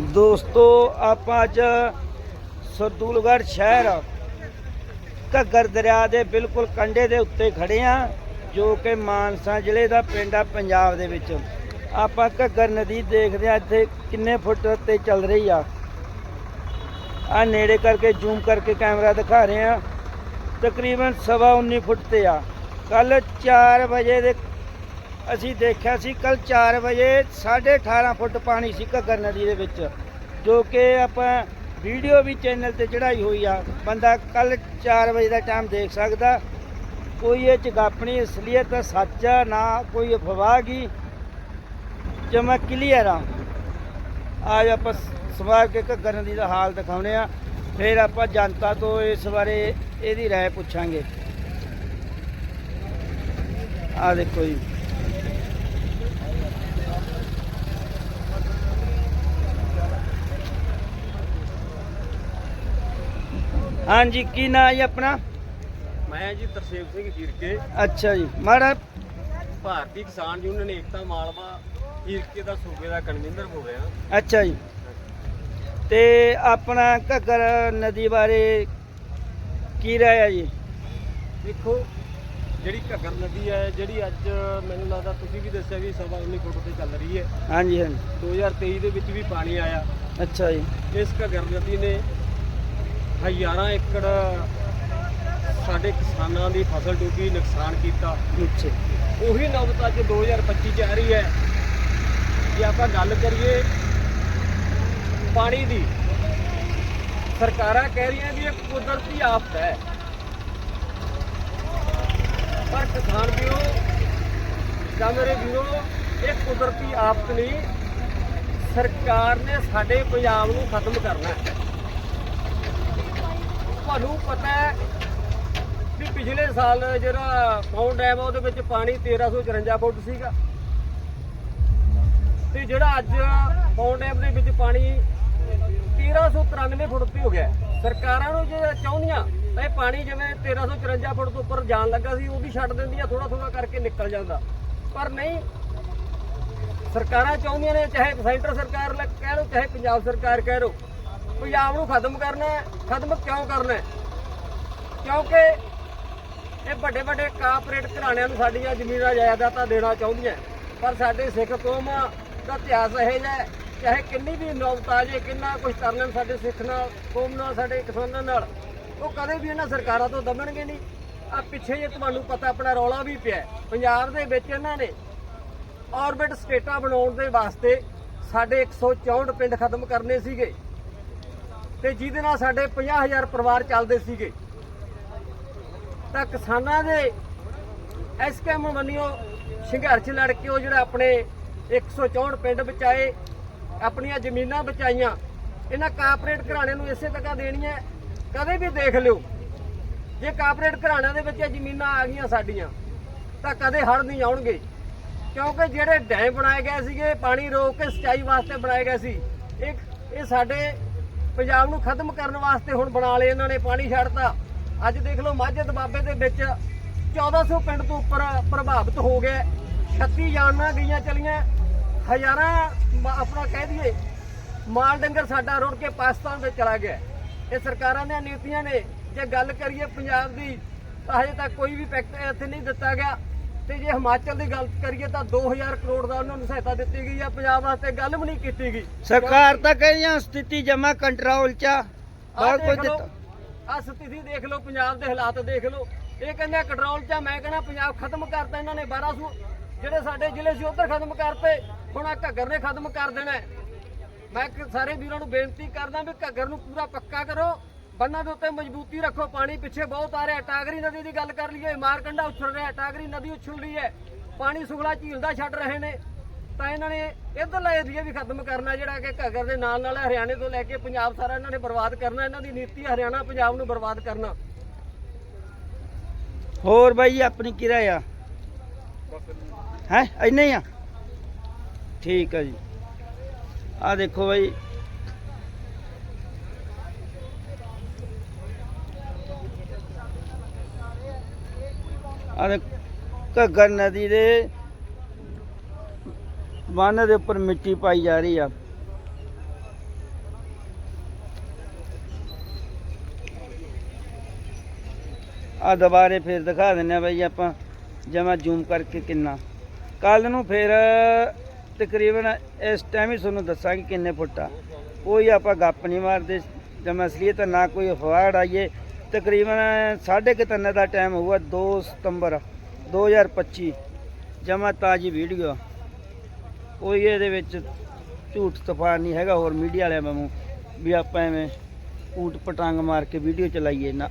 ਦੋਸਤੋ, ਆਪਾਂ ਅੱਜ ਸਰਦੂਲਗੜ੍ਹ ਸ਼ਹਿਰ ਘੱਗਰ ਦਰਿਆ ਦੇ ਬਿਲਕੁਲ ਕੰਢੇ ਦੇ ਉੱਤੇ ਖੜੇ ਆ, ਜੋ ਕਿ ਮਾਨਸਾ ਜ਼ਿਲ੍ਹੇ ਦਾ ਪਿੰਡ ਆ ਪੰਜਾਬ ਦੇ ਵਿੱਚ। ਆਪਾਂ ਘੱਗਰ ਨਦੀ ਦੇਖਦੇ ਆ, ਇੱਥੇ ਕਿੰਨੇ ਫੁੱਟ ਤੇ ਚੱਲ ਰਹੀ ਆ। ਆ ਨੇੜੇ ਕਰਕੇ ਜ਼ੂਮ ਕਰਕੇ ਕੈਮਰਾ ਦਿਖਾ ਰਹੇ ਆ। ਤਕਰੀਬਨ ਸਵਾ 19 ਫੁੱਟ ਤੇ ਆ। ਕੱਲ 4 ਵਜੇ ਦੇ ਅਸੀਂ ਦੇਖਿਆ ਸੀ ਕੱਲ 4 ਵਜੇ 18.5 ਫੁੱਟ ਪਾਣੀ ਸੀ ਘੱਗਰ ਨਦੀ ਦੇ ਵਿੱਚ, ਜੋ ਕਿ ਆਪਾਂ ਵੀਡੀਓ ਵੀ ਚੈਨਲ ਤੇ ਚੜਾਈ ਹੋਈ ਆ। ਬੰਦਾ ਕੱਲ 4 ਵਜੇ ਦਾ ਟਾਈਮ ਦੇਖ ਸਕਦਾ। ਕੋਈ ਇਹ ਚ ਗਾਪਣੀ ਅਸਲੀਅਤ ਸੱਚ ਆ, ਨਾ ਕੋਈ ਅਫਵਾਹ ਗੀ ਜਮਾ ਕਲੀਅਰ ਆ ਅੱਜ ਆਪਾਂ ਸਮਾਰ ਕੇ ਘੱਗਰ ਨਦੀ ਦਾ ਹਾਲ ਦਿਖਾਉਣੇ ਆ। ਫਿਰ ਆਪਾਂ ਜਨਤਾ ਤੋਂ ਇਸ ਬਾਰੇ ਇਹਦੀ ਰਾਏ ਪੁੱਛਾਂਗੇ। ਆ ਦੇਖੋ ਜੀ। ਹਾਂਜੀ ਕੀ ਨਾਂ ਜੀ ਆਪਣਾ? ਮੈਂ ਜੀ ਤਰਸੇਮ ਸਿੰਘ ਜੀਰਕੇ ਅੱਛਾ ਜੀ ਮਾੜਾ ਭਾਰਤੀ ਕਿਸਾਨ ਯੂਨੀਅਨ ਏਕਤਾ ਮਾਲਵਾ ਜੀਰਕੇ ਦਾ ਸੂਬੇ ਦਾ ਕਨਵੀਨਰ ਹੋ ਗਿਆ ਅੱਛਾ ਜੀ। ਤੇ ਆਪਣਾ ਘੱਗਰ ਨਦੀ ਬਾਰੇ ਕੀ ਰਾਏ ਆ ਜੀ? ਦੇਖੋ ਜਿਹੜੀ ਘੱਗਰ ਨਦੀ ਹੈ ਜਿਹੜੀ ਅੱਜ ਮੈਨੂੰ ਲੱਗਦਾ ਤੁਸੀਂ ਵੀ ਦੱਸਿਆ ਵੀ ਸਵਾ 19 ਫੁੱਟ ਤੇ ਚੱਲ ਰਹੀ ਹੈ। ਹਾਂਜੀ ਹਾਂਜੀ। 2023 ਦੇ ਵਿੱਚ ਵੀ ਪਾਣੀ ਆਇਆ। ਅੱਛਾ ਜੀ। ਇਸ ਘੱਗਰ ਨਦੀ ਨੇ ਹਜ਼ਾਰਾਂ ਏਕੜ ਸਾਡੇ ਕਿਸਾਨਾਂ ਦੀ ਫਸਲ ਡੁੱਬੀ ਨੁਕਸਾਨ ਕੀਤਾ। ਅੱਛਾ। ਉਹੀ ਨੌਬਤ ਅੱਜ 2025 ਚ ਆ ਰਹੀ ਹੈ। ਜੇ ਆਪਾਂ ਗੱਲ ਕਰੀਏ ਪਾਣੀ ਦੀ ਸਰਕਾਰਾਂ ਕਹਿ ਰਹੀਆਂ ਵੀ ਇਹ ਕੁਦਰਤੀ ਆਫਤ ਹੈ। ਪਰ ਕਿਸਾਨ ਵੀਰੋ ਜਾਂ ਮੇਰੇ ਵੀਰੋ ਇਹ ਕੁਦਰਤੀ ਆਫਤ ਨਹੀਂ ਸਰਕਾਰ ਨੇ ਸਾਡੇ ਪੰਜਾਬ ਨੂੰ ਖਤਮ ਕਰਨਾ ਹੈ। ਤੁਹਾਨੂੰ ਪਤਾ ਹੈ ਵੀ ਪਿਛਲੇ ਸਾਲ ਜਿਹੜਾ ਪੌਂਡ ਡੈਮ ਆ, ਉਹਦੇ ਵਿੱਚ ਪਾਣੀ 1354 ਫੁੱਟ ਸੀਗਾ। ਤੇ ਜਿਹੜਾ ਅੱਜ ਪੌਂਡ ਡੈਮ ਦੇ ਵਿੱਚ ਪਾਣੀ 1393 ਫੁੱਟ ਤੇ ਹੋ ਗਿਆ ਸਰਕਾਰਾਂ ਨੂੰ ਜੇ ਚਾਹੁੰਦੀਆਂ ਤਾਂ ਇਹ ਪਾਣੀ ਜਿਵੇਂ 1354 ਫੁੱਟ ਤੋਂ ਉੱਪਰ ਜਾਣ ਲੱਗਾ ਸੀ, ਉਹ ਵੀ ਛੱਡ ਦਿੰਦੀਆਂ ਥੋੜਾ ਥੋੜਾ ਕਰਕੇ ਨਿਕਲ ਜਾਂਦਾ। ਪਰ ਨਹੀਂ, ਸਰਕਾਰਾਂ ਚਾਹੁੰਦੀਆਂ ਨੇ, ਚਾਹੇ ਸੈਂਟਰ ਸਰਕਾਰ ਕਹਿ ਲਓ, ਚਾਹੇ ਪੰਜਾਬ ਸਰਕਾਰ ਕਹਿ ਲਓ ਪੰਜਾਬ ਨੂੰ ਖਤਮ ਕਰਨਾ ਹੈ, ਖਤਮ ਕਿਉਂ ਕਰਨਾ ਹੈ? ਕਿਉਂਕਿ ਇਹ ਵੱਡੇ ਵੱਡੇ ਕਾਰਪੋਰੇਟ ਘਰਾਣਿਆਂ ਨੂੰ ਸਾਡੀਆਂ ਜ਼ਮੀਨਾਂ ਜਾਇਦਾਦਾਂ ਦੇਣਾ ਚਾਹੁੰਦੀਆਂ ਪਰ ਸਾਡੇ ਸਿੱਖ ਕੌਮ ਦਾ ਇਤਿਹਾਸ ਇਹ ਜਿਹਾ ਚਾਹੇ ਕਿੰਨੀ ਵੀ ਨੌਬਤ ਆ ਜੇ ਕਿੰਨਾ ਕੁਝ ਕਰ ਲੈਣ ਸਾਡੇ ਸਿੱਖ ਨਾਲ, ਕੌਮ ਨਾਲ, ਸਾਡੇ ਕਿਸਾਨਾਂ ਨਾਲ, ਉਹ ਕਦੇ ਵੀ ਇਹਨਾਂ ਸਰਕਾਰਾਂ ਤੋਂ ਦਮਣਗੇ ਨਹੀਂ। ਆ ਪਿੱਛੇ ਜੇ ਤੁਹਾਨੂੰ ਪਤਾ ਆਪਣਾ ਰੌਲਾ ਵੀ ਪਿਆ ਪੰਜਾਬ ਦੇ ਵਿੱਚ ਇਹਨਾਂ ਨੇ ਆਰਬਿਟ ਸਟੇਟਾਂ ਬਣਾਉਣ ਦੇ ਵਾਸਤੇ ਸਾਡੇ 164 ਪਿੰਡ ਖਤਮ ਕਰਨੇ ਸੀਗੇ। ਤੇ ਜਿਹਦੇ ਨਾਲ ਸਾਡੇ 50000 ਪਰਿਵਾਰ ਚੱਲਦੇ ਸੀਗੇ। ਤਾਂ ਕਿਸਾਨਾਂ ਦੇ ਐਸਕੇਐਮ ਵੱਲੋਂ ਸੰਘਰਸ਼ ਲੜ ਕੇ ਉਹ ਜਿਹੜਾ ਆਪਣੇ 164 ਪਿੰਡ ਬਚਾਏ, ਆਪਣੀਆਂ ਜ਼ਮੀਨਾਂ ਬਚਾਈਆਂ, ਇਹਨਾਂ ਕਾਰਪੋਰੇਟ ਘਰਾਣੇ ਨੂੰ ਇਸੇ ਤੱਕਾ ਹੈ ਕਦੇ ਵੀ ਦੇਖ ਲਿਓ। ਜੇ ਕਾਰਪੋਰੇਟ ਘਰਾਣਿਆਂ ਦੇ ਵਿੱਚ ਇਹ ਜ਼ਮੀਨਾਂ ਆ ਗਈਆਂ ਸਾਡੀਆਂ, ਤਾਂ ਕਦੇ ਹੜ ਨਹੀਂ ਆਉਣਗੇ। ਕਿਉਂਕਿ ਜਿਹੜੇ ਡੈਮ ਬਣਾਏ ਗਏ ਸੀਗੇ, ਪਾਣੀ ਰੋਕ ਕੇ ਸਿੰਚਾਈ ਵਾਸਤੇ ਬਣਾਏ ਗਏ ਸੀ ਇਹ ਇਹ ਸਾਡੇ ਪੰਜਾਬ ਨੂੰ ਖਤਮ ਕਰਨ ਵਾਸਤੇ ਹੁਣ ਬਣਾ ਲਏ ਇਹਨਾਂ ਨੇ ਪਾਣੀ ਛੱਡਤਾ। ਅੱਜ ਦੇਖ ਲਓ ਮਾਝੇ ਦਬਾਬੇ ਦੇ ਵਿੱਚ 1400 ਪਿੰਡ ਤੋਂ ਉੱਪਰ ਪ੍ਰਭਾਵਿਤ ਹੋ ਗਏ। 36 ਜਾਨਾਂ ਗਈਆਂ ਚਲੀਆਂ। ਹਜ਼ਾਰਾਂ ਆਪਣਾ ਕਹਿ ਦਈਏ, ਮਾਲ ਡੰਗਰ ਸਾਡਾ ਰੁੜ ਕੇ ਪਾਕਿਸਤਾਨ ਵਿੱਚ ਚਲਾ ਗਿਆ। ਇਹ ਸਰਕਾਰਾਂ ਦੀਆਂ ਨੀਤੀਆਂ ਨੇ। ਜੇ ਗੱਲ ਕਰੀਏ ਪੰਜਾਬ ਦੀ, ਤਾਂ ਹਜੇ ਤੱਕ ਕੋਈ ਵੀ ਪੈਕਟ ਇੱਥੇ ਨਹੀਂ ਦਿੱਤਾ ਗਿਆ। ਤੇ ਜੇ ਹਿਮਾਚਲ ਦੀ ਗੱਲ ਕਰੀਏ ਤਾਂ 2000 ਕਰੋੜ ਦਾ ਉਹਨਾਂ ਨੂੰ ਸਹਾਇਤਾ ਦਿੱਤੀ ਗਈ ਆ ਪੰਜਾਬ ਵਾਸਤੇ ਗੱਲ ਵੀ ਨਹੀਂ ਕੀਤੀ ਗਈ। ਸਰਕਾਰ ਤਾਂ ਕਹਿੰਦੀਆਂ ਸਥਿਤੀ ਜਮਾ ਕੰਟਰੋਲ ਚ ਆ। ਬਾਹਰ ਕੋਈ ਦਿੱਤਾ। ਆ ਸਥਿਤੀ ਦੇਖ ਲਓ ਪੰਜਾਬ ਦੇ ਹਾਲਾਤ ਦੇਖ ਲਓ। ਇਹ ਕਹਿੰਦੇ ਕੰਟਰੋਲ ਚ ਮੈਂ ਕਹਿੰਦਾ ਪੰਜਾਬ ਖਤਮ ਕਰਤਾ ਇਹਨਾਂ ਨੇ 1200 ਜਿਹੜੇ ਸਾਡੇ ਜ਼ਿਲ੍ਹੇ ਸੀ ਉਧਰ ਖਤਮ ਕਰਤੇ ਹੁਣ ਆ ਘੱਗਰ ਨੇ ਖਤਮ ਕਰ ਦੇਣਾ। ਮੈਂ ਸਾਰੇ ਵੀਰਾਂ ਨੂੰ ਬੇਨਤੀ ਕਰਦਾ ਵੀ ਘੱਗਰ ਨੂੰ ਪੂਰਾ ਪੱਕਾ ਕਰੋ। ਬੰਨਾਂ ਦੇ ਉੱਤੇ ਮਜ਼ਬੂਤੀ ਰੱਖੋ, ਪਾਣੀ ਪਿੱਛੇ ਬਹੁਤ ਆ ਰਿਹਾ। ਟਾਗਰੀ ਨਦੀ ਦੀ ਗੱਲ ਕਰ ਲਈਏ, ਮਾਰਕੰਡਾ ਉਛਲ ਰਿਹਾ, ਟਾਗਰੀ ਨਦੀ ਉਛਲ ਰਹੀ ਹੈ। ਪਾਣੀ ਸੁਗਲਾ ਝੀਲ ਛੱਡ ਰਹੇ ਨੇ। ਤਾਂ ਇਹਨਾਂ ਨੇ ਇਧਰਲਾ ਏਰੀਆ ਵੀ ਖਤਮ ਕਰਨਾ, ਜਿਹੜਾ ਕਿ ਘੱਗਰ ਦੇ ਨਾਲ ਨਾਲ ਹਰਿਆਣੇ ਤੋਂ ਲੈ ਕੇ ਪੰਜਾਬ ਸਾਰਾ ਇਹਨਾਂ ਨੇ ਬਰਬਾਦ ਕਰਨਾ, ਇਹਨਾਂ ਦੀ ਨੀਤੀ ਹਰਿਆਣਾ ਪੰਜਾਬ ਨੂੰ ਬਰਬਾਦ ਕਰਨਾ। ਹੋਰ ਬਾਈ ਆਪਣੀ ਕਿਰਾ ਆ? ਹੈ, ਇੰਨਾ ਹੀ ਆ? ਠੀਕ ਆ ਜੀ। ਆ ਦੇਖੋ ਬਾਈ અને ਘੱਗਰ ਨਦੀ ਦੇ ਬੰਨ ਦੇ ਉੱਪਰ ਮਿੱਟੀ ਪਾਈ ਜਾ ਰਹੀ ਆ। ਆ ਦੁਬਾਰੇ ਫੇਰ ਦਿਖਾ ਦਿੰਨੇ ਬਈ ਆਪਾਂ ਜਮਾ ਜ਼ੂਮ ਕਰਕੇ ਕਿੰਨਾ। ਕੱਲ ਨੂੰ ਫੇਰ ਤਕਰੀਬਨ ਇਸ ਟਾਈਮ ਹੀ ਤੁਹਾਨੂੰ ਦੱਸਾਂਗੇ ਕਿੰਨੇ ਫੁੱਟ ਆ। ਕੋਈ ਆਪਾਂ ਗੱਪ ਨਹੀਂ ਮਾਰਦੇ, ਜਮਾ ਅਸਲੀਅਤ ਨਾ ਕੋਈ ਅਫਵਾਹ ਆਈਏ ਤਕਰੀਬਨ ਸਾਢੇ ਕੁ ਤਿੰਨ ਦਾ ਟਾਈਮ ਹੋਊਗਾ 2 ਸਤੰਬਰ 2025 ਜਮਾ ਤਾਜੀ ਵੀਡੀਓ ਕੋਈ ਇਹਦੇ ਵਿੱਚ ਝੂਠ ਤਫਾਨ ਨਹੀਂ ਹੈਗਾ, ਹੋਰ ਮੀਡੀਆ ਵਾਲਿਆਂ ਵਾਂਗੂ ਵੀ ਆਪਾਂ ਐਵੇਂ ਊਟ ਪਟਾਂਗ ਮਾਰ ਕੇ ਵੀਡੀਓ ਚਲਾਈਏ ਨਾ।